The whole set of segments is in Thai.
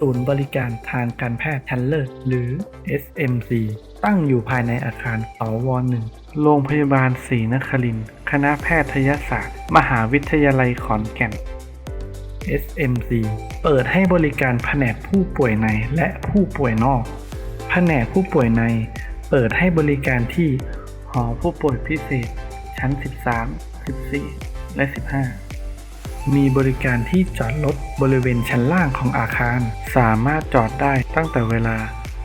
ศูนย์บริการทางการแพทย์ชั้นเลิศหรือ SMC ตั้งอยู่ภายในอาคารสวหนึ่งโรงพยาบาลศรีนครินทร์คณะแพทยศาสตร์ มหาวิทยาลัยขอนแก่น SMC เปิดให้บริการแผนกผู้ป่วยในและผู้ป่วยนอก แผนกผู้ป่วยใน เปิดให้บริการที่หอผู้ป่วยพิเศษ ชั้น 13 14 และ 15 มีบริการที่จอดรถบริเวณชั้นล่างของอาคาร สามารถจอดได้ตั้งแต่เวลา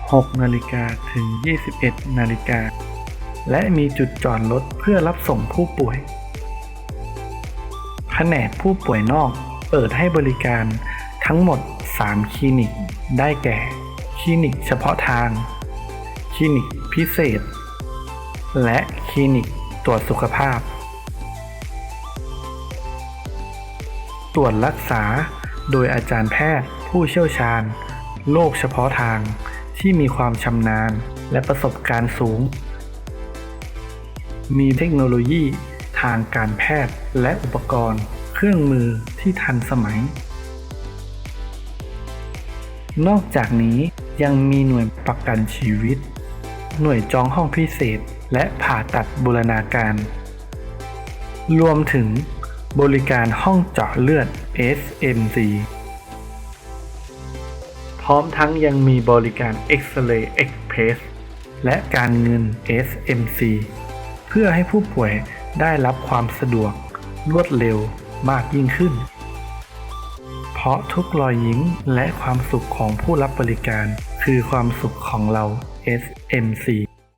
6 นาฬิกาถึง 21 นาฬิกา และมีจุดจอดรถเพื่อรับส่งผู้ป่วย แผนกผู้ป่วยนอกเปิดให้บริการทั้งหมด 3 คลินิก ได้แก่ คลินิกเฉพาะทาง คลินิกพิเศษ และคลินิกตรวจสุขภาพ ตรวจรักษา โดยอาจารย์แพทย์ ผู้เชี่ยวชาญ โรคเฉพาะทาง ที่มีความชำนาญและประสบการณ์สูง มีเทคโนโลยีทางการแพทย์และอุปกรณ์ เครื่องมือที่ทันสมัย นอกจากนี้ยังมีหน่วยประกันชีวิต หน่วยจองห้องพิเศษและผ่าตัดบูรณาการ รวมถึง บริการห้องเจาะเลือด SMC พร้อมทั้งยังมีบริการ X-ray Express และการเงิน SMC เพื่อให้ผู้ป่วยได้รับความสะดวกรวดเร็วมากยิ่งขึ้น เพราะทุกรอยยิ้มและความสุขของผู้รับบริการ คือความสุขของเรา SMC